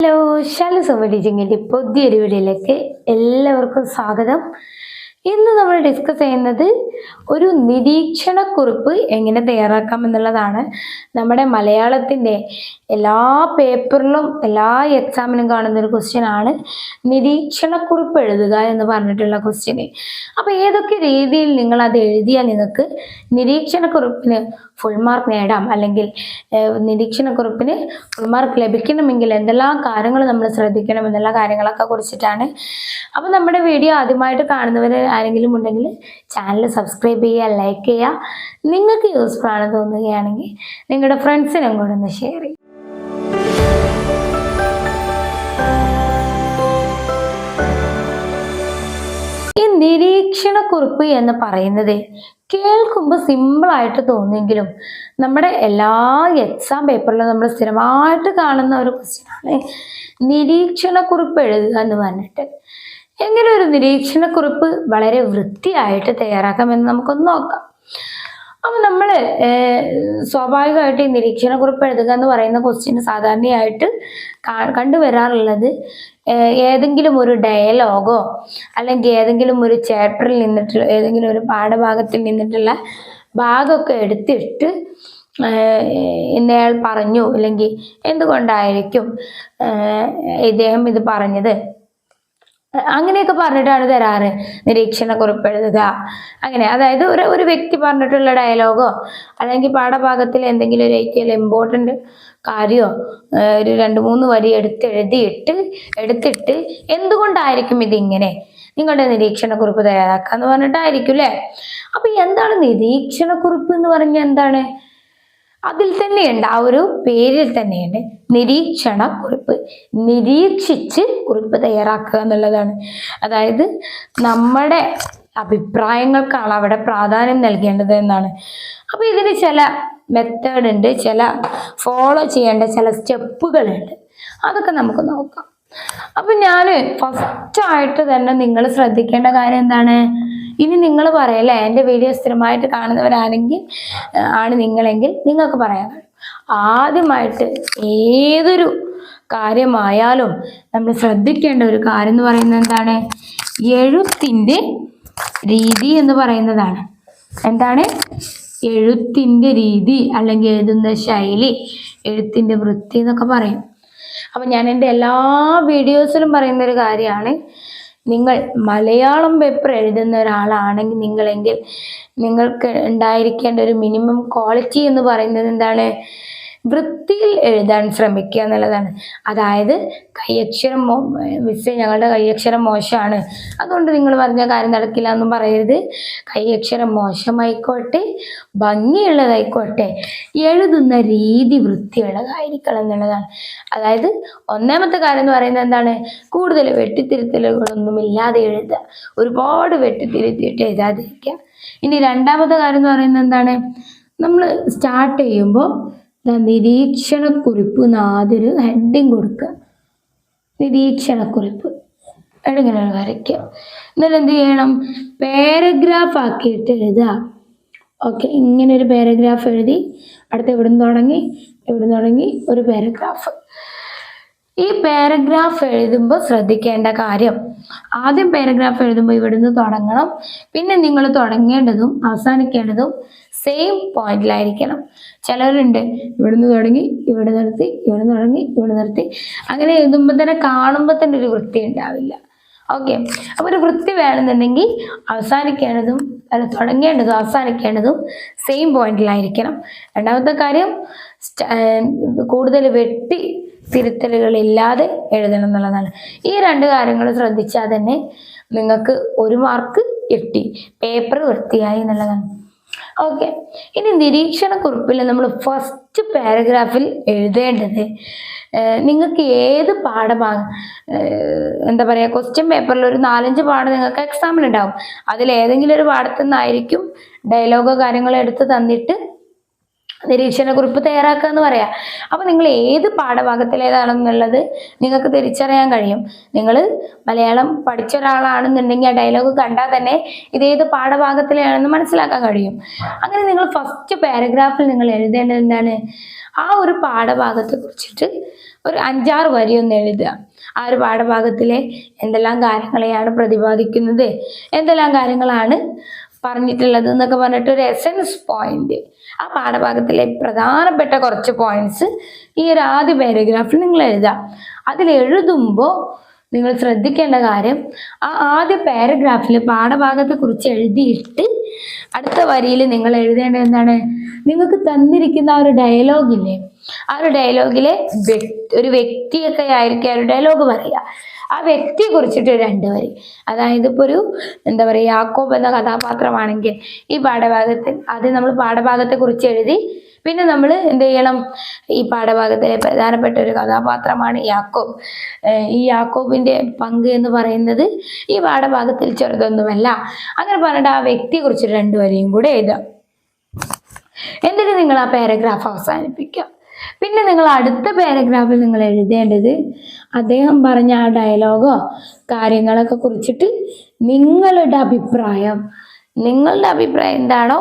Hello Shalu സോമ ടീച്ചിങ്ങിന്റെ പുതിയൊരു വീഡിയോയിലേക്ക് എല്ലാവർക്കും സ്വാഗതം. ഇന്ന് നമ്മൾ ഡിസ്കസ് ചെയ്യുന്നത് ഒരു നിരീക്ഷണക്കുറിപ്പ് എങ്ങനെ തയ്യാറാക്കാം എന്നുള്ളതാണ്. നമ്മുടെ മലയാളത്തിന്റെ എല്ലാ പേപ്പറിലും എല്ലാ എക്സാമിനും കാണുന്ന ഒരു ക്വസ്റ്റ്യൻ ആണ് നിരീക്ഷണക്കുറിപ്പ് എഴുതുക എന്ന് പറഞ്ഞിട്ടുള്ള ക്വസ്റ്റ്യന് അപ്പോൾ ഏതൊക്കെ രീതിയിൽ നിങ്ങൾ അത് എഴുതിയാൽ നിങ്ങൾക്ക് നിരീക്ഷണക്കുറിപ്പിന് ഫുൾ മാർക്ക് നേടാം? അല്ലെങ്കിൽ നിരീക്ഷണക്കുറിപ്പിന് ഫുൾ മാർക്ക് ലഭിക്കണമെങ്കിൽ എന്തെല്ലാം കാര്യങ്ങൾ നമ്മൾ ശ്രദ്ധിക്കണം എന്നുള്ള കാര്യങ്ങളൊക്കെ കുറിച്ചിട്ടാണ്. അപ്പോൾ നമ്മുടെ വീഡിയോ ആദ്യമായിട്ട് കാണുന്നവർ ആരെങ്കിലും ഉണ്ടെങ്കിൽ ചാനൽ സബ്സ്ക്രൈബ് ചെയ്യുക ലൈക്ക് ചെയ്യുക. നിങ്ങൾക്ക് യൂസ്ഫുൾ ആണെന്ന് തോന്നുകയാണെങ്കിൽ നിങ്ങളുടെ ഫ്രണ്ട്സിനും കൂടെ ഒന്ന് ഷെയർ ചെയ്യുക. ഈ നിരീക്ഷണക്കുറിപ്പ് എന്ന് പറയുന്നത് കേൾക്കുമ്പോൾ സിമ്പിളായിട്ട് തോന്നുമെങ്കിലും നമ്മുടെ എല്ലാ എക്സാം പേപ്പറിലും നമ്മൾ സ്ഥിരമായിട്ട് കാണുന്ന ഒരു ക്വസ്റ്റ്യനാണ് നിരീക്ഷണക്കുറിപ്പ് എഴുതുക എന്ന് പറഞ്ഞിട്ട്. എങ്ങനെ ഒരു നിരീക്ഷണക്കുറിപ്പ് വളരെ വൃത്തിയായിട്ട് തയ്യാറാക്കാമെന്ന് നമുക്കൊന്ന് നോക്കാം. അപ്പം നമ്മൾ സ്വാഭാവികമായിട്ട് ഈ നിരീക്ഷണക്കുറിപ്പ് എഴുതുക എന്ന് പറയുന്ന ക്വസ്റ്റ്യൻ സാധാരണയായിട്ട് കണ്ടുവരാറുള്ളത് ഏതെങ്കിലും ഒരു ഡയലോഗോ അല്ലെങ്കിൽ ഏതെങ്കിലും ഒരു ചാപ്റ്ററിൽ നിന്നിട്ടുള്ള ഏതെങ്കിലും ഒരു പാഠഭാഗത്തിൽ നിന്നിട്ടുള്ള ഭാഗമൊക്കെ എടുത്തിട്ട് ഇന്നയാൾ പറഞ്ഞു അല്ലെങ്കിൽ എന്തുകൊണ്ടായിരിക്കും ഇദ്ദേഹം ഇത് പറഞ്ഞത്? അങ്ങനെയൊക്കെ പറഞ്ഞിട്ടാണ് തരാറ്. നിരീക്ഷണക്കുറിപ്പ് എഴുതുക അങ്ങനെ അതായത് ഒരു ഒരു വ്യക്തി പറഞ്ഞിട്ടുള്ള ഡയലോഗോ അല്ലെങ്കിൽ പാഠഭാഗത്തിൽ എന്തെങ്കിലും ഒരു ഏറ്റവും ഇമ്പോർട്ടന്റ് കാര്യമോ ഒരു രണ്ട് മൂന്ന് വരി എടുത്ത് എഴുതിയിട്ട് എടുത്തിട്ട് എന്തുകൊണ്ടായിരിക്കും ഇതിങ്ങനെ? നിങ്ങളുടെ നിരീക്ഷണ കുറിപ്പ് തയ്യാറാക്കുക എന്ന് പറഞ്ഞിട്ടായിരിക്കും അല്ലേ? അപ്പൊ എന്താണ് നിരീക്ഷണ കുറിപ്പ് എന്ന് പറഞ്ഞാൽ എന്താണ്? അതിൽ തന്നെയുണ്ട്. ആ ഒരു പേരിൽ തന്നെയുണ്ട്. നിരീക്ഷണ കുറിപ്പ്. നിരീക്ഷിച്ച് കുറിപ്പ് തയ്യാറാക്കുക എന്നുള്ളതാണ്. അതായത് നമ്മുടെ അഭിപ്രായങ്ങൾക്കാണ് അവിടെ പ്രാധാന്യം നൽകേണ്ടത് എന്നാണ്. അപ്പൊ ഇതിന് ചില മെത്തേഡ് ഉണ്ട് ചില ഫോളോ ചെയ്യേണ്ട ചില സ്റ്റെപ്പുകളുണ്ട് അതൊക്കെ നമുക്ക് നോക്കാം. അപ്പൊ ഞാൻ ഫസ്റ്റായിട്ട് തന്നെ നിങ്ങൾ ശ്രദ്ധിക്കേണ്ട കാര്യം എന്താണ്? ഇനി നിങ്ങൾ പറയല്ലേ എന്റെ വീഡിയോ സ്ഥിരമായിട്ട് കാണുന്നവരാണെങ്കിൽ ആണ് നിങ്ങളെങ്കിൽ നിങ്ങൾക്ക് കഴിയും. ആദ്യമായിട്ട് ഏതൊരു കാര്യമായാലും നമ്മൾ ശ്രദ്ധിക്കേണ്ട ഒരു കാര്യം എന്ന് പറയുന്നത് എന്താണ്? എഴുത്തിന്റെ രീതി എന്ന് പറയുന്നതാണ്. എന്താണ്? എഴുത്തിന്റെ രീതി അല്ലെങ്കിൽ എഴുതുന്ന ശൈലി എഴുത്തിന്റെ വൃത്തി എന്നൊക്കെ പറയും. അപ്പം ഞാൻ എന്റെ എല്ലാ വീഡിയോസിലും പറയുന്ന ഒരു കാര്യമാണ് നിങ്ങൾ മലയാളം പേപ്പർ എഴുതുന്ന ഒരാളാണെങ്കിൽ നിങ്ങളെങ്കിൽ നിങ്ങൾക്ക് ഉണ്ടായിരിക്കേണ്ട ഒരു മിനിമം ക്വാളിറ്റി എന്ന് പറയുന്നത് എന്താണ്? വൃത്തിയിൽ എഴുതാൻ ശ്രമിക്കുക എന്നുള്ളതാണ്. അതായത് കൈയക്ഷരം മോ മിസ് ഞങ്ങളുടെ കൈയക്ഷരം മോശമാണ്. അതുകൊണ്ട് നിങ്ങൾ പറഞ്ഞ കാര്യം നടക്കില്ല എന്നും പറയരുത്. കൈയക്ഷരം മോശമായിക്കോട്ടെ ഭംഗിയുള്ളതായിക്കോട്ടെ എഴുതുന്ന രീതി വൃത്തിയുള്ളതായിരിക്കണം എന്നുള്ളതാണ്. അതായത് ഒന്നാമത്തെ കാര്യം എന്ന് പറയുന്നത് എന്താണ്? കൂടുതൽ വെട്ടിത്തിരുത്തലുകളൊന്നും ഇല്ലാതെ എഴുതുക. ഒരുപാട് വെട്ടിത്തിരുത്തിയിട്ട് എഴുതാതിരിക്കുക. ഇനി രണ്ടാമത്തെ കാര്യം എന്ന് പറയുന്നത് എന്താണ്? നമ്മൾ സ്റ്റാർട്ട് ചെയ്യുമ്പോൾ നിരീക്ഷണക്കുറിപ്പ് നാതൊരു ഹെഡിങ് കൊടുക്കുക നിരീക്ഷണക്കുറിപ്പ്. എങ്ങനെ വരയ്ക്കുക എന്നിട്ട് എന്ത് ചെയ്യണം? പാരഗ്രാഫ് ആക്കിയിട്ട് എഴുതുക. ഓക്കെ ഇങ്ങനെ ഒരു പാരഗ്രാഫ് എഴുതി അടുത്ത ഇവിടുന്ന് തുടങ്ങി? ഇവിടുന്ന് തുടങ്ങി? ഒരു പാരഗ്രാഫ് ഈ പാരഗ്രാഫ് എഴുതുമ്പോൾ ശ്രദ്ധിക്കേണ്ട കാര്യം ആദ്യം പാരഗ്രാഫ് എഴുതുമ്പോൾ ഇവിടുന്ന് തുടങ്ങണം. പിന്നെ നിങ്ങൾ തുടങ്ങേണ്ടതും അവസാനിക്കേണ്ടതും സെയിം പോയിന്റിലായിരിക്കണം ചിലരുണ്ട് ഇവിടുന്ന് തുടങ്ങി ഇവിടെ നിർത്തി ഇവിടെ തുടങ്ങി ഇവിടെ നിർത്തി. അങ്ങനെ എഴുതുമ്പോൾ തന്നെ കാണുമ്പോൾ തന്നെ ഒരു വൃത്തി ഉണ്ടാവില്ല. ഓക്കെ അപ്പോൾ ഒരു വൃത്തി വേണമെന്നുണ്ടെങ്കിൽ അവസാനിക്കേണ്ടതും അല്ല തുടങ്ങേണ്ടതും അവസാനിക്കേണ്ടതും സെയിം പോയിന്റിലായിരിക്കണം രണ്ടാമത്തെ കാര്യം കൂടുതൽ വെട്ടി തിരുത്തലുകളില്ലാതെ എഴുതണം എന്നുള്ളതാണ്. ഈ രണ്ട് കാര്യങ്ങൾ ശ്രദ്ധിച്ചാൽ തന്നെ നിങ്ങൾക്ക് ഒരു മാർക്ക് കിട്ടി. പേപ്പർ വൃത്തിയായി എന്നുള്ളതാണ്. ഓക്കെ ഇനി നിരീക്ഷണ കുറിപ്പിൽ നമ്മൾ ഫസ്റ്റ് പാരഗ്രാഫിൽ എഴുതേണ്ടത് നിങ്ങൾക്ക് ഏത് പാഠമാണ് എന്താ പറയുക ക്വസ്റ്റ്യൻ പേപ്പറിൽ ഒരു നാലഞ്ച് പാഠം നിങ്ങൾക്ക് എക്സാമിൽ ഉണ്ടാവും. അതിൽ ഏതെങ്കിലും ഒരു പാഠത്തു നിന്നായിരിക്കും ഡയലോഗോ കാര്യങ്ങളോ എടുത്ത് തന്നിട്ട് നിരീക്ഷണക്കുറിപ്പ് തയ്യാറാക്കുക എന്ന് പറയാം. അപ്പൊ നിങ്ങൾ ഏത് പാഠഭാഗത്തിലേതാണെന്നുള്ളത് നിങ്ങൾക്ക് തിരിച്ചറിയാൻ കഴിയും. നിങ്ങൾ മലയാളം പഠിച്ച ഒരാളാണെന്നുണ്ടെങ്കിൽ ആ ഡയലോഗ് കണ്ടാൽ തന്നെ ഇതേത് പാഠഭാഗത്തിലാണെന്ന് മനസ്സിലാക്കാൻ കഴിയും. അങ്ങനെ നിങ്ങൾ ഫസ്റ്റ് പാരഗ്രാഫിൽ നിങ്ങൾ എഴുതേണ്ടത് എന്താണ്? ആ ഒരു പാഠഭാഗത്തെ കുറിച്ചിട്ട് ഒരു അഞ്ചാറ് വരി ഒന്ന് എഴുതുക. ആ ഒരു പാഠഭാഗത്തിലെ എന്തെല്ലാം കാര്യങ്ങളെയാണ് പ്രതിപാദിക്കുന്നത്? എന്തെല്ലാം കാര്യങ്ങളാണ് പറഞ്ഞിട്ടുള്ളത് എന്നൊക്കെ പറഞ്ഞിട്ട് ഒരു എസൻസ് പോയിന്റ് ആ പാഠഭാഗത്തിലെ പ്രധാനപ്പെട്ട കുറച്ച് പോയിന്റ്സ് ഈ ഒരു ആദ്യ പാരഗ്രാഫിൽ നിങ്ങൾ എഴുതാം. അതിൽ എഴുതുമ്പോൾ നിങ്ങൾ ശ്രദ്ധിക്കേണ്ട കാര്യം ആ ആദ്യ പാരഗ്രാഫിൽ പാഠഭാഗത്തെ കുറിച്ച് എഴുതിയിട്ട് അടുത്ത വരിയിൽ നിങ്ങൾ എഴുതേണ്ടത് എന്താണ്? നിങ്ങൾക്ക് തന്നിരിക്കുന്ന ആ ഒരു ഡയലോഗില്ലേ ആ ഒരു ഡയലോഗിലെ ഒരു വ്യക്തിയൊക്കെ ആയിരിക്കും ആ ഒരു ഡയലോഗ് പറയുക. ആ വ്യക്തിയെ കുറിച്ചിട്ട് രണ്ട് വരി. അതായത് ഇപ്പോൾ ഒരു എന്താ പറയുക യാക്കോബ് എന്ന കഥാപാത്രമാണെങ്കിൽ ഈ പാഠഭാഗത്തിൽ ആദ്യം നമ്മൾ പാഠഭാഗത്തെ കുറിച്ച് എഴുതി പിന്നെ നമ്മൾ എന്ത് ചെയ്യണം? ഈ പാഠഭാഗത്തിലെ പ്രധാനപ്പെട്ട ഒരു കഥാപാത്രമാണ് യാക്കോബ്. ഈ യാക്കോബിന്റെ പങ്ക് എന്ന് പറയുന്നത് ഈ പാഠഭാഗത്തിൽ ചെറുതൊന്നുമല്ല. അങ്ങനെ പറഞ്ഞിട്ട് ആ വ്യക്തിയെ കുറിച്ച് രണ്ട് വരിയും കൂടെ എഴുതാം. എന്നിട്ട് നിങ്ങൾ ആ പാരഗ്രാഫ് അവസാനിപ്പിക്കുക. പിന്നെ നിങ്ങൾ അടുത്ത പാരഗ്രാഫിൽ നിങ്ങൾ എഴുതേണ്ടത് അദ്ദേഹം പറഞ്ഞ ആ ഡയലോഗോ കാര്യങ്ങളൊക്കെ കുറിച്ചിട്ട് നിങ്ങളുടെ അഭിപ്രായം. നിങ്ങളുടെ അഭിപ്രായം എന്താണോ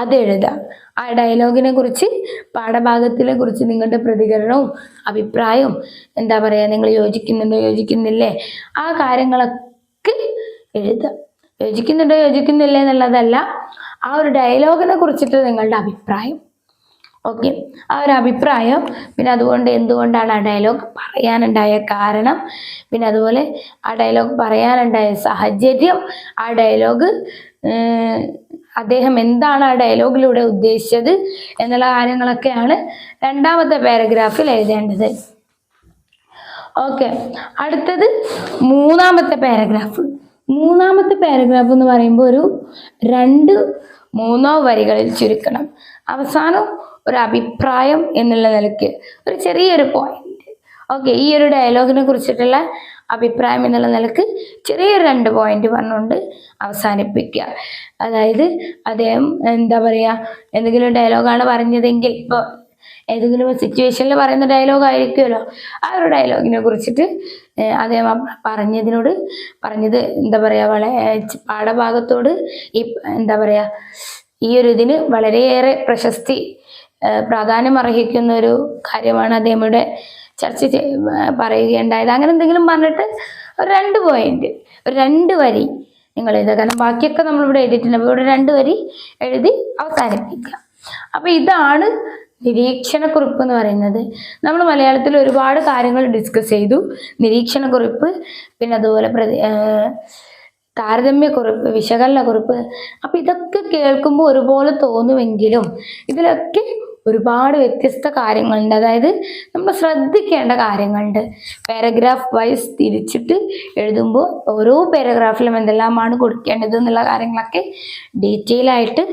അത് എഴുതുക ആ ഡയലോഗിനെ കുറിച്ച് പാഠഭാഗത്തിനെ കുറിച്ച് നിങ്ങളുടെ പ്രതികരണവും അഭിപ്രായവും എന്താ പറയുക നിങ്ങൾ യോജിക്കുന്നുണ്ടോ യോജിക്കുന്നില്ലേ? ആ കാര്യങ്ങളൊക്കെ എഴുതുക. യോജിക്കുന്നുണ്ടോ യോജിക്കുന്നില്ലേ എന്നുള്ളതല്ല ആ ഒരു ഡയലോഗിനെ കുറിച്ചിട്ട് നിങ്ങളുടെ അഭിപ്രായം. ഓക്കെ ആ ഒരു അഭിപ്രായം പിന്നെ അതുകൊണ്ട് എന്തുകൊണ്ടാണ് ആ ഡയലോഗ് പറയാനുണ്ടായ കാരണം പിന്നെ അതുപോലെ ആ ഡയലോഗ് പറയാനുണ്ടായ സാഹചര്യം ആ ഡയലോഗ് അദ്ദേഹം എന്താണ് ആ ഡയലോഗിലൂടെ ഉദ്ദേശിച്ചത് എന്നുള്ള കാര്യങ്ങളൊക്കെയാണ് രണ്ടാമത്തെ പാരഗ്രാഫിൽ എഴുതേണ്ടത്. ഓക്കെ അടുത്തത് മൂന്നാമത്തെ പാരഗ്രാഫ്. മൂന്നാമത്തെ പാരഗ്രാഫ് എന്ന് പറയുമ്പോൾ ഒരു രണ്ട് മൂന്നോ വരികളിൽ ചുരുക്കണം. അവസാനം ഒരു അഭിപ്രായം എന്നുള്ള നിലയ്ക്ക് ഒരു ചെറിയൊരു പോയിന്റ് ഓക്കെ ഈ ഒരു ഡയലോഗിനെ കുറിച്ചിട്ടുള്ള അഭിപ്രായം എന്നുള്ള നിലയ്ക്ക് ചെറിയൊരു രണ്ട് പോയിന്റ് പറഞ്ഞുകൊണ്ട് അവസാനിപ്പിക്കുക. അതായത് അദ്ദേഹം എന്താ പറയുക എന്തെങ്കിലും ഡയലോഗാണ് പറഞ്ഞതെങ്കിൽ ഇപ്പോൾ ഏതെങ്കിലും സിറ്റുവേഷനിൽ പറയുന്ന ഡയലോഗ് ആയിരിക്കുമല്ലോ. ആ ഒരു ഡയലോഗിനെ കുറിച്ചിട്ട് അദ്ദേഹം പറഞ്ഞതിനോട് പറഞ്ഞത് എന്താ പറയുക വളരെ പാഠഭാഗത്തോട് ഈ എന്താ പറയുക ഈ ഒരു ഇതിന് വളരെയേറെ പ്രശസ്തി പ്രാധാന്യം അർഹിക്കുന്ന ഒരു കാര്യമാണ് അദ്ദേഹം ചർച്ച പറയുകയുണ്ടായത്. അങ്ങനെ എന്തെങ്കിലും പറഞ്ഞിട്ട് ഒരു രണ്ട് പോയിന്റ് ഒരു രണ്ട് വരി നിങ്ങൾ എഴുതുക. കാരണം ബാക്കിയൊക്കെ നമ്മളിവിടെ എഴുതിയിട്ടുണ്ട്. അപ്പോൾ ഇവിടെ രണ്ട് വരി എഴുതി അവസാനിപ്പിക്കുക. അപ്പോൾ ഇതാണ് നിരീക്ഷണക്കുറിപ്പ് എന്ന് പറയുന്നത്. നമ്മൾ മലയാളത്തിൽ ഒരുപാട് കാര്യങ്ങൾ ഡിസ്കസ് ചെയ്തു. നിരീക്ഷണക്കുറിപ്പ് പിന്നെ അതുപോലെ പ്രതി താരതമ്യക്കുറിപ്പ് വിശകലനക്കുറിപ്പ്. അപ്പം ഇതൊക്കെ കേൾക്കുമ്പോൾ ഒരുപോലെ തോന്നുമെങ്കിലും ഇതിലൊക്കെ ഒരുപാട് വ്യത്യസ്ത കാര്യങ്ങളുണ്ട്. അതായത് നമ്മൾ ശ്രദ്ധിക്കേണ്ട കാര്യങ്ങളുണ്ട്. പാരഗ്രാഫ് വൈസ് തിരിച്ചിട്ട് എഴുതുമ്പോൾ ഓരോ പാരഗ്രാഫിലും എന്തെല്ലാമാണ് കൊടുക്കേണ്ടത് എന്നുള്ള കാര്യങ്ങളൊക്കെ ഡീറ്റെയിൽ ആയിട്ട്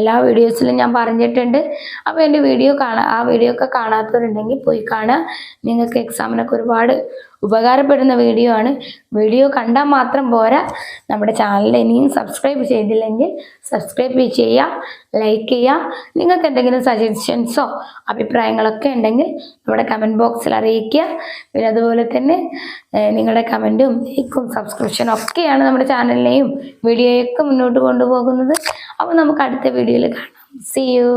എല്ലാ വീഡിയോസിലും ഞാൻ പറഞ്ഞിട്ടുണ്ട്. അപ്പോൾ എന്റെ വീഡിയോ കാണാ ആ വീഡിയോ ഒക്കെ കാണാത്തവരുണ്ടെങ്കിൽ പോയി കാണുക. നിങ്ങൾക്ക് എക്സാമിനൊക്കെ ഒരുപാട് ഉപകാരപ്പെടുന്ന വീഡിയോ ആണ്. വീഡിയോ കണ്ടാൽ മാത്രം പോരാ. നമ്മുടെ ചാനൽ ഇനിയും സബ്സ്ക്രൈബ് ചെയ്തില്ലെങ്കിൽ സബ്സ്ക്രൈബ് ചെയ്യുക ലൈക്ക് ചെയ്യുക. നിങ്ങൾക്ക് എന്തെങ്കിലും സജഷൻസോ അഭിപ്രായങ്ങളൊക്കെ ഉണ്ടെങ്കിൽ നമ്മുടെ കമന്റ് ബോക്സിൽ അറിയിക്കുക. പിന്നെ അതുപോലെ തന്നെ നിങ്ങളുടെ കമന്റും ലൈക്കും സബ്സ്ക്രിപ്ഷനും ഒക്കെയാണ് നമ്മുടെ ചാനലിനെയും വീഡിയോയൊക്കെ മുന്നോട്ട് കൊണ്ടുപോകുന്നത്. അപ്പോൾ നമുക്ക് അടുത്ത വീഡിയോയിൽ കാണാം. C U